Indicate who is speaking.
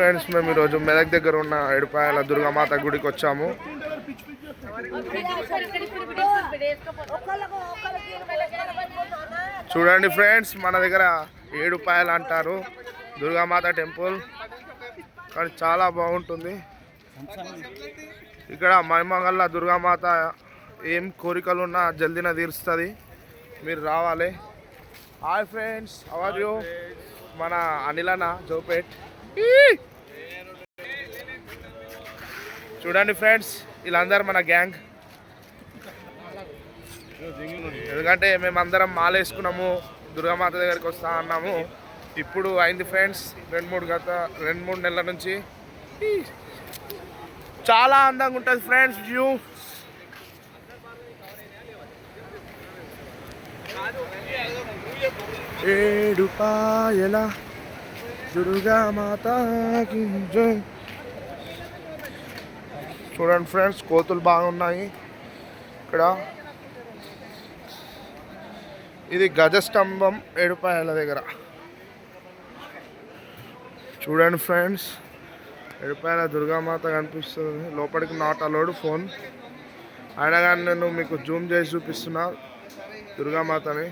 Speaker 1: Friends మేము ఈరోజు మెదక్ దగ్గర ఉన్న ఏడుపాయల దుర్గామాత గుడికి వచ్చాము. చూడండి ఫ్రెండ్స్ మన దగ్గర ఏడుపాయలు అంటారు. దుర్గామాత టెంపుల్ కానీ చాలా బాగుంటుంది. ఇక్కడ మహిమగల్ల దుర్గామాత ఏం కోరికలు ఉన్నా జల్దీన తీరుస్తుంది. మీరు రావాలి. హాయ్ ఫ్రెండ్స్ అవర్ యూ మన అనిలన జోపేట్. చూడండి ఫ్రెండ్స్ వీళ్ళందరూ మన గ్యాంగ్. ఎందుకంటే మేమందరం మాలేసుకున్నాము దుర్గామాత దగ్గరికి వస్తా అన్నాము. ఇప్పుడు అయింది ఫ్రెండ్స్ రెండు మూడు గత రెండు మూడు నెలల నుంచి. చాలా అందంగా ఉంటుంది ఫ్రెండ్స్ వ్యూ. ఏడు పాయలా దుర్గామాతకి జై. చూడండి ఫ్రెండ్స్ కోతులు బాగున్నాయి. ఇక్కడ ఇది గజస్తంభం ఏడుపాయల దగ్గర. చూడండి ఫ్రెండ్స్ ఏడుపాయల దుర్గామాత కనిపిస్తుంది. లోపలికి నాట్ అలౌడ్ ఫోన్. అయినా కానీ నేను మీకు జూమ్ చేసి చూపిస్తున్నా దుర్గామాతని.